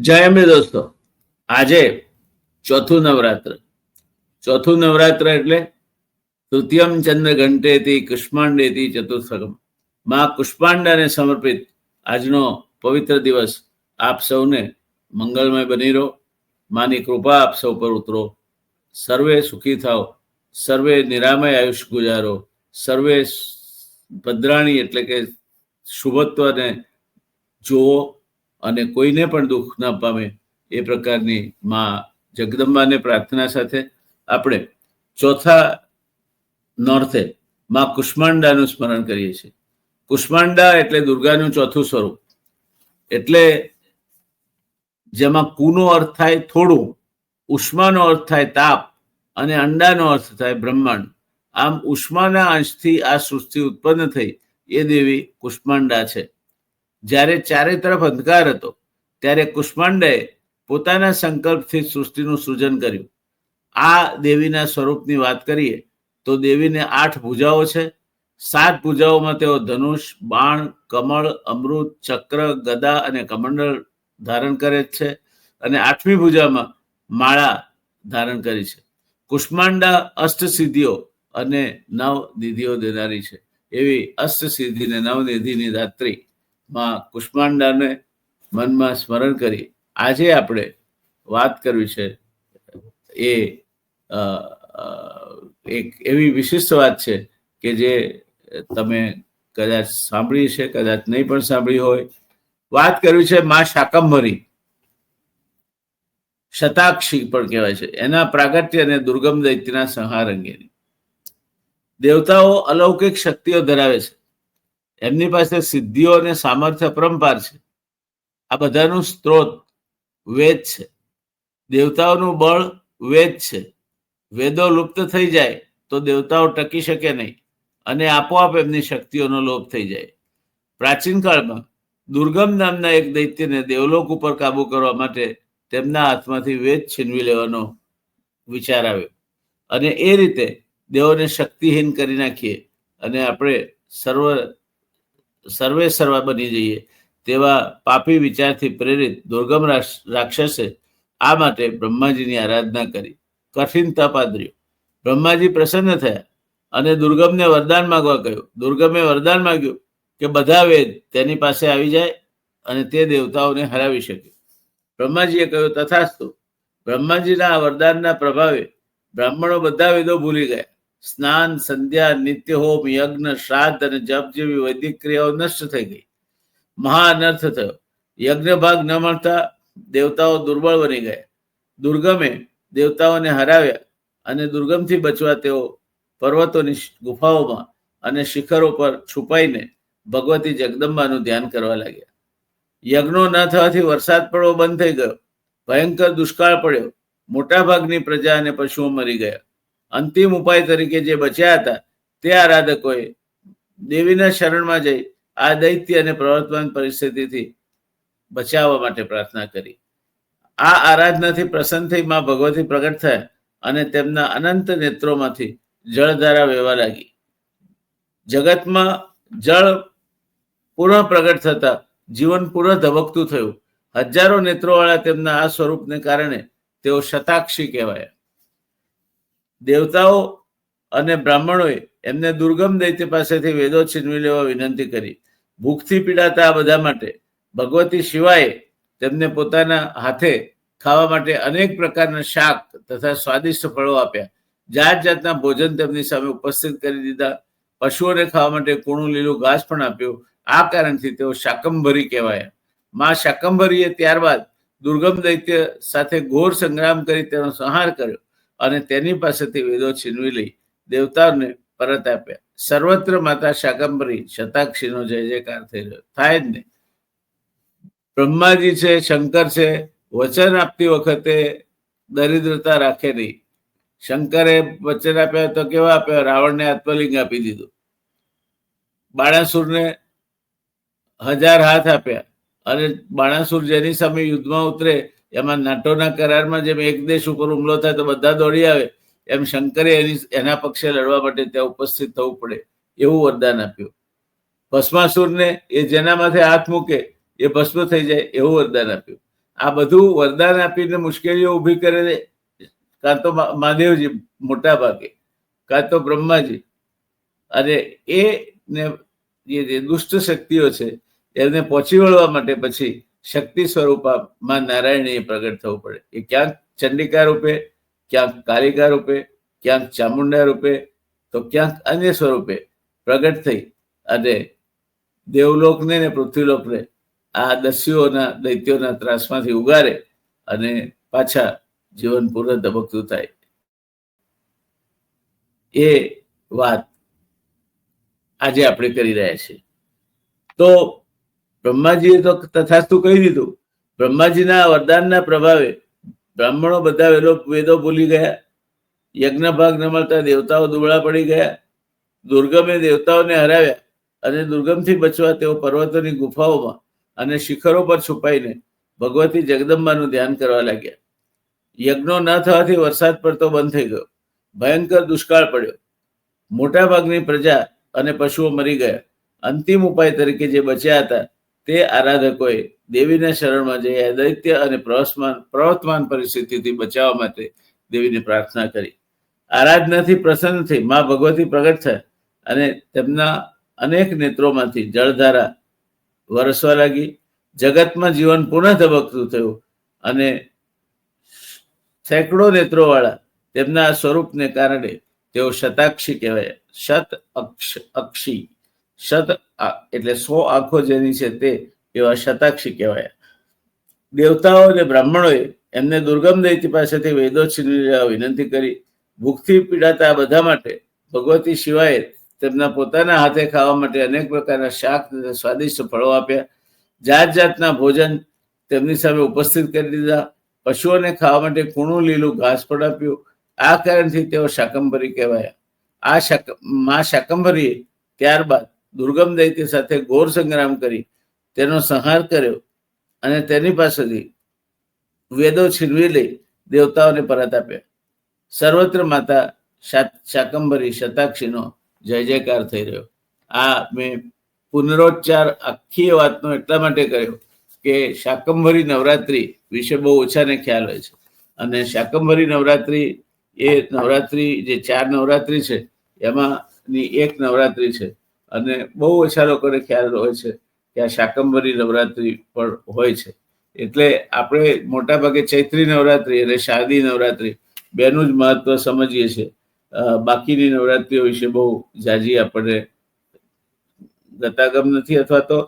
જય અંબે દોસ્તો. આજે ચોથું નવરાત્ર. ચોથું નવરાત્ર એટલે તૃતીયમ ચંદ્ર ઘંટેથી કુષ્માંડેથી ચતુર્થકમ. માં કુષ્માંડાને સમર્પિત આજનો પવિત્ર દિવસ આપ સૌને મંગલમય બની રહો. માની કૃપા આપ સૌ પર ઉતરો. સર્વે સુખી થાઓ. સર્વે નિરામય આયુષ્ય ગુજારો. સર્વે ભદ્રાણી એટલે કે શુભત્વને જુઓ. અને કોઈને પણ દુઃખ ન પામે એ પ્રકારની માં જગદંબાને પ્રાર્થના સાથે આપણે ચોથા નોર્થે માં કુષ્માંડાનું સ્મરણ કરીએ છીએ. કુષ્માંડા એટલે દુર્ગાનું ચોથું સ્વરૂપ. એટલે જેમાં કુનો અર્થ થાય થોડું, ઉષ્માનો અર્થ થાય તાપ, અને અંડાનો અર્થ થાય બ્રહ્માંડ. આમ ઉષ્માના અંશથી આ સૃષ્ટિ ઉત્પન્ન થઈ એ દેવી કુષ્માંડા છે. જ્યારે ચારે તરફ અંધકાર હતો, ત્યારે કુષ્માંડે પોતાના સંકલ્પથી સૃષ્ટિનું સૃજન કર્યું. આ દેવીના સ્વરૂપની વાત કરીએ, તો દેવીને આઠ ભુજાઓ છે. સાત ભુજાઓમાં તેઓ ધનુષ, બાણ, કમળ, અમૃત, ચક્ર, ગદા અને કમંડળ ધારણ કરે છે અને આઠમી ભુજામાં માળા ધારણ કરી છે. કુષ્માંડા અષ્ટસિદ્ધિઓ અને નવ નિધિઓ દેનારી છે. એવી અષ્ટસિદ્ધિને નવ નિધિની દાત્રી માં કુષ્માંડાને મનમાં સ્મરણ કરી આજે આપણે વાત કરવી છે એ એક એવી વિશિષ્ટ વાત છે કે જે તમે કદાચ સાંભળી છે, કદાચ નહીં પણ સાંભળી હોય. વાત કરવી છે માં શાકંભરી શતાક્ષી પણ કહેવાય છે. એના પ્રાગટ્ય અને દુર્ગમ દૈત્યના સંહાર અંગેની. દેવતાઓ અલૌકિક શક્તિઓ ધરાવે છે. એમની પાસે સિદ્ધિઓ અને સામર્થ્ય પરંપાર છે. આ બધાનું સ્ત્રોત વેદ છે. દેવતાઓનું બળ વેદ છે. વેદો લુપ્ત થઈ જાય તો દેવતાઓ ટકી શકે નહીં અને આપોઆપ એમની શક્તિઓનો લોપ થઈ જાય. પ્રાચીન કાળમાં દુર્ગમ નામના એક દૈત્યને દેવલોક ઉપર કાબુ કરવા માટે તેમના હાથમાંથી વેદ છીનવી લેવાનો વિચાર આવ્યો. અને એ રીતે દેવોને શક્તિહીન કરી નાખીએ અને આપણે સર્વ સર્વે સર્વા બની જઈએ તેવા પાપી વિચારથી પ્રેરિત દુર્ગમ રાક્ષસે આ માટે બ્રહ્માજીની આરાધના કરી. કઠિન તપ આદર્યું. બ્રહ્માજી પ્રસન્ન થયા અને દુર્ગમને વરદાન માગવા કહ્યું. દુર્ગમે વરદાન માંગ્યું કે બધા વેદ તેની પાસે આવી જાય અને તે દેવતાઓને હરાવી શકે. બ્રહ્માજીએ કહ્યું, તથાસ્તુ, બ્રહ્માજીના આ વરદાનના પ્રભાવે બ્રાહ્મણો બધા વેદો ભૂલી ગયા. સ્નાન, સંધ્યા નિત્ય હોમ યજ્ઞ, શ્રાદ્ધ અને જપ જેવી વૈદિક ક્રિયાઓ નષ્ટ થઈ ગઈ. મહાનર્થ થયો. યજ્ઞ ભાગ ન મળતા દેવતાઓ દુર્બળ બની ગયા. દુર્ગમે દેવતાઓને હરાવ્યા અને દુર્ગમથી બચવા તેઓ પર્વતોની ગુફાઓમાં અને શિખરો પર છુપાઈને ભગવતી જગદંબાનું ધ્યાન કરવા લાગ્યા. યજ્ઞો ન થવાથી વરસાદ પડવો બંધ થઈ ગયો. ભયંકર દુષ્કાળ પડ્યો. મોટા ભાગની પ્રજા અને પશુઓ મરી ગયા. અંતિમ ઉપાય તરીકે જે બચ્યા હતા, તે આરાધકોએ દેવીના શરણમાં જઈ આ દૈત્ય અને પ્રવર્તમાન પરિસ્થિતિથી બચાવવા માટે પ્રાર્થના કરી. આ આરાધનાથી પ્રસન્ન થઈ માં ભગવતી પ્રગટ થયા અને તેમના અનંત નેત્રોમાંથી જળધારા વહેવા લાગી. જગતમાં જળ પુનઃ પ્રગટ થતા જીવન પુનઃ ધબકતું થયું. હજારો નેત્રોવાળા તેમના આ સ્વરૂપને કારણે તેઓ શતાક્ષી કહેવાયા. દેવતાઓ અને બ્રાહ્મણોએ એમને દુર્ગમ દૈત્ય પાસેથી વેદો છીનવી લેવા વિનંતી કરી. ભૂખથી પીડાતા આ બધા માટે ભગવતી શિવાય તેમને પોતાના હાથે ખાવા માટે અનેક પ્રકારના શાક તથા સ્વાદિષ્ટ ફળો આપ્યા. જાત જાતના ભોજન તેમની સામે ઉપસ્થિત કરી દીધા. પશુઓને ખાવા માટે કૂણું, લીલું ઘાસ પણ આપ્યું. આ કારણથી તેઓ શાકંભરી કહેવાયા. માં શાકંભરીએ ત્યારબાદ દુર્ગમ દૈત્ય સાથે ઘોર સંગ્રામ કરી તેનો સંહાર કર્યો. અને તેની પાસેથી વેદો છીનવી લઈ દેવતાઓને પરત આપ્યા. સર્વત્ર માતા શાકંભરી, શતાક્ષીનો જય જયકાર થઈ રહ્યો. થાય જ નહીં બ્રહ્માજી છે, શંકર છે, વચન આપતી વખતે દરિદ્રતા રાખે નહીં. શંકરે વચન આપ્યા તો કેવા આપ્યા? રાવણને આત્મલિંગ આપી દીધું. બાણાસુરને હજાર હાથ આપ્યા અને બાણાસુર જેની સામે યુદ્ધમાં ઉતરે એમાં નાટોના કરારમાં જેમ એક દેશ ઉપર હુમલો થાય તો બધા દોડી આવે, એમ શંકરે એની એના પક્ષે લડવા માટે ત્યાં ઉપસ્થિત થવું પડે, એવું વરદાન આપ્યું. ભસ્માસુરને એ જેના માથે હાથ મૂકે, એ ભસ્મ થઈ જાય, એવું વરદાન આપ્યું. આ બધું વરદાન આપીને મુશ્કેલીઓ ઊભી કરે છે, કાં તો મહાદેવજી મોટા ભાગે, કાં તો બ્રહ્માજી. અને એ ને જે દુષ્ટ શક્તિઓ છે, એને પહોંચી વળવા માટે પછી શક્તિ સ્વરૂપમાં નારાયણીએ પ્રગટ થવું પડે. એ ક્યાંક ચંડિકા રૂપે, ક્યાંક કાલિકા રૂપે, ક્યાંક ચામુંડા રૂપે, તો ક્યાંક અન્ય સ્વરૂપે પ્રગટ થઈ અને દેવલોકને ને પૃથ્વીલોકને આ દસ્યુઓના, દૈત્યોના ત્રાસમાંથી ઉગારે અને પાછા જીવન પૂર્ણ ધબકતું થાય. એ વાત આજે આપણે કરી રહ્યા છીએ. તો બ્રહ્માજીએ તો તથાસ્તુ કહી દીધું. બ્રહ્માજીના વરદાનના પ્રભાવે બ્રાહ્મણો બધા વેદો વેદો ભૂલી ગયા. યજ્ઞ ભાગ ન મળતા દેવતાઓ દુબળા પડી ગયા. દુર્ગમે દેવતાઓને હરાવ્યા અને દુર્ગમથી બચવા તેઓ પર્વતોની ગુફાઓમાં અને શિખરો પર છુપાઈને ભગવતી જગદંબાનું ધ્યાન કરવા લાગ્યા. યજ્ઞો ન થવાથી વરસાદ પડતો બંધ થઈ ગયો. ભયંકર દુષ્કાળ પડ્યો. મોટા ભાગની પ્રજા અને પશુઓ મરી ગયા. અંતિમ ઉપાય તરીકે જે બચ્યા હતા તે આરાધકોએ દેવીના શરણમાં જઈ દૈત્ય અને પ્રવસમાન પ્રવર્તમાન પરિસ્થિતિથી બચાવવા માટે દેવીને પ્રાર્થના કરી. આરાધનાથી પ્રસન્ન થઈ મા ભગવતી પ્રગટ થયા અને તેમના અનેક નેત્રોમાંથી જળધારા વરસવા લાગી. જગતમાં જીવન પુનઃ ધબકતું થયું અને સેંકડો નેત્રોવાળા તેમના સ્વરૂપને કારણે તેઓ શતાક્ષી કહેવાય. શત અક્ષ અક્ષી. શત એટલે સો આંખો જેની છે તે એવા શતાક્ષી કહેવાય. દેવતાઓ અને બ્રાહ્મણોએ એમને દુર્ગમ દૈત્ય પાસેથી વેદો છીનવી લેવા વિનંતી કરી. ભૂખથી પીડાતા આ બધા માટે ભગવતી શિવાએ તેમના પોતાના હાથે ખાવા માટે અનેક પ્રકારના શાક તથા સ્વાદિષ્ટ ફળો આપ્યા. જાત જાતના ભોજન તેમની સામે ઉપસ્થિત કરી દીધા. પશુઓને ખાવા માટે કૂણું, લીલું ઘાસ પણ આપ્યું. આ કારણથી તેઓ શાકંભરી કહેવાયા. આ શાક, મા શાકંભરીએ ત્યારબાદ દુર્ગમ દૈત્ય સાથે ઘોર સંગ્રામ કરી તેનો સંહાર કર્યો અને તેની પાસેથી વેદો છીનવી લઈ દેવતાઓને પરત આપ્યા. સર્વત્ર માતા શાકંભરી, શતાક્ષીનો જય જયકાર થઈ રહ્યો. આ મેં પુનરોચ્ચાર આખી વાતનો એટલા માટે કર્યો કે શાકંભરી નવરાત્રી વિશે બહુ ઓછાને ખ્યાલ હોય છે. અને શાકંભરી નવરાત્રી એ નવરાત્રી જે ચાર નવરાત્રી છે, એમાંની એક નવરાત્રી છે અને બહુ ઓછા લોકોને ખ્યાલ હોય છે કે આ શાકંભરી નવરાત્રી પણ હોય છે. એટલે આપણે મોટાભાગે ચૈત્રી નવરાત્રી અને શારદી નવરાત્રી બેનું જ મહત્વ સમજીએ છીએ. બાકીની નવરાત્રીઓ વિશે બહુ જાજી આપણને ગતાગમ નથી અથવા તો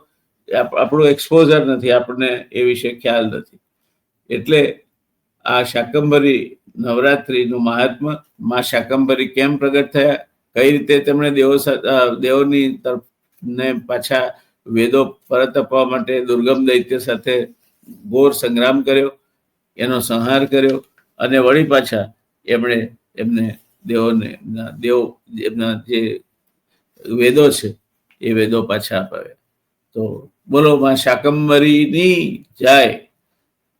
આપણું એક્સપોઝર નથી, આપણને એ વિશે ખ્યાલ નથી. એટલે આ શાકંભરી નવરાત્રીનું મહાત્મમાં શાકંભરી કેમ પ્રગટ થયા? કઈ રીતે તેમણે દેવો દેવોની તરફ ને પાછા વેદો પરત આપવા માટે દુર્ગમ દૈત્ય સાથે ઘોર સંગ્રામ કર્યો, એનો સંહાર કર્યો અને વળી પાછા એમણે એમને દેવોને દેવ, એમના જે વેદો છે, એ વેદો પાછા અપાવ્યા. તો બોલો, માં શાકંભરીની જય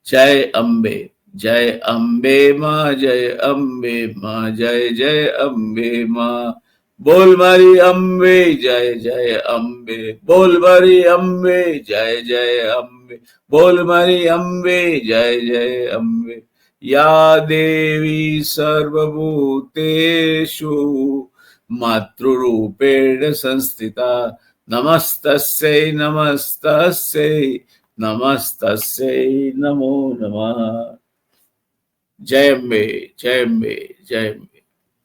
જય અંબે જય અંબે માં, જય અંબે માં, જય જય અંબે માં. બોલ મારી અંબે, જય જય અંબે. બોલ મારી અંબે, જય જય અંબે. બોલ મારી અંબે, જય જય અંબે. યા દેવી સર્વભૂતેષુ. માતૃરૂપેણ સંસ્થિતા. નમસ્તસ્ય નમસ્તસ્ય નમસ્તસ્ય, નમો નમઃ. જય અંબે જય અંબે જય અંબે.